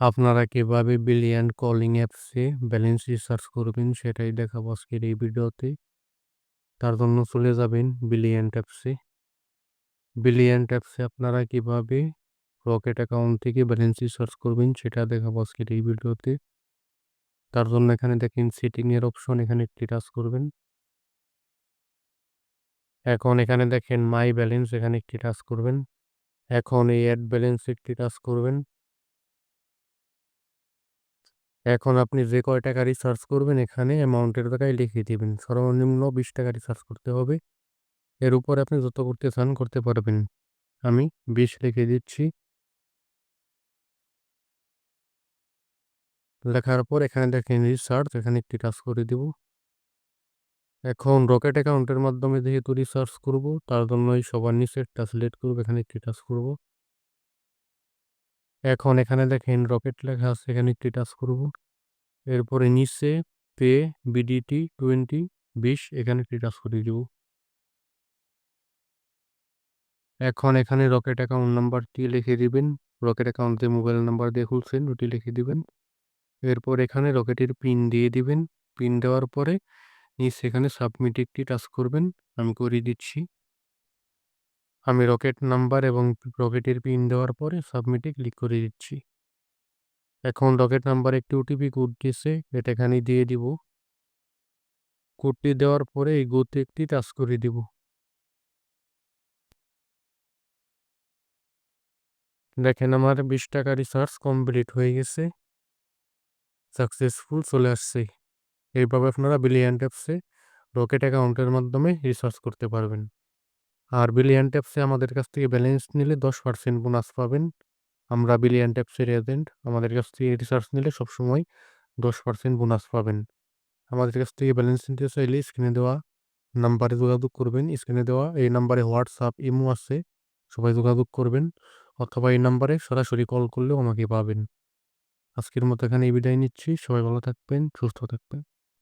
আপনারা কীভাবে billion calling অ্যাপসে ব্যালেন্স রিসার্চ করবেন সেটাই দেখাবো আজকের এই ভিডিওতে। তার জন্য চলে যাবেন বিলিয়ন ট্যাপসে বিলিয়ন ট্যাপসে আপনারা কীভাবে রকেট অ্যাকাউন্ট থেকে ব্যালেন্স রিসার্চ করবেন সেটা দেখাবো আজকের এই ভিডিওতে। তার জন্য এখানে দেখেন সেটিং এর অপশন এখানে একটি টাচ করবেন। এখন এখানে দেখেন মাই ব্যালেন্স এখানে একটি টাচ করবেন। এখন এই অ্যাড ব্যালেন্স একটি টাচ করবেন। এখন আপনি যে কয় টাকা রিচার্জ করবেন এখানে অ্যামাউন্টের জায়গায় লিখে দিবেন। সর্বনিম্ন বিশ টাকা রিচার্জ করতে হবে। এর উপরে আপনি যত করতে চান করতে পারবেন। আমি বিশ লিখে দিচ্ছি। লেখার পর এখানে দেখেন রিচার্জ এখানে একটি টাচ করে দিব। এখন রকেট অ্যাকাউন্টের মাধ্যমে যেহেতু রিচার্জ করব, তার জন্য এই সবার নিচে একটা সিলেক্ট করব, এখানে একটি টাচ করব। এখন এখানে দেখেন রকেট লেখা আছে, এখানে একটি টাচ করব। এরপরে নিচে পে বিডিটি টোয়েন্টি বিশ, এখানে একটি টাচ করে দিব। এখন এখানে রকেট অ্যাকাউন্ট নাম্বারটি লিখে দিবেন। রকেট অ্যাকাউন্টে মোবাইল নাম্বার দিয়ে খুলছেন, ওটি লিখে দিবেন। এরপর এখানে রকেটের পিন দিয়ে দিবেন। পিন দেওয়ার পরে নিচ এখানে সাবমিট একটি টাচ করবেন। আমি করে দিচ্ছি। আমি রকেট নাম্বার এবং রকেটের পিন দেওয়ার পরে সাবমিটে ক্লিক করে দিচ্ছি। এখন রকেট নাম্বার একটি ওটিপি কোড দিয়েছে, এটা এখানে দিয়ে দিব। কোডটি দেওয়ার পরে এই গোতে একটি টাচ করে দিব। দেখেন আমার বিশ টাকা রিসার্চ কমপ্লিট হয়ে গেছে। সাকসেসফুল চলে আসছে। এইভাবে আপনারা বিলিয়ন ট্যাপসে রকেট অ্যাকাউন্টের মাধ্যমে রিসার্চ করতে পারবেন। আর বিলিয়ন ট্যাপসে আমাদের কাছ থেকে ব্যালেন্স নিলে দশ পার্সেন্ট বোনাস পাবেন। আমরা বিলিয়ন ট্যাপসের এজেন্ট আমাদের কাছ থেকে রিচার্জ নিলে সবসময় দশ পার্সেন্ট বোনাস পাবেন। আমাদের কাছ থেকে ব্যালেন্স নিতে চাইলে স্ক্রিনে দেওয়া নাম্বারে যোগাযোগ করবেন। স্ক্রিনে দেওয়া এই নাম্বারে হোয়াটসঅ্যাপ ইমো আছে, সবাই যোগাযোগ করবেন অথবা এই নাম্বারে সরাসরি কল করলেও আমাকে পাবেন। আজকের মতো এখানে বিদায় নিচ্ছি। সবাই ভালো থাকবেন, সুস্থ থাকবেন।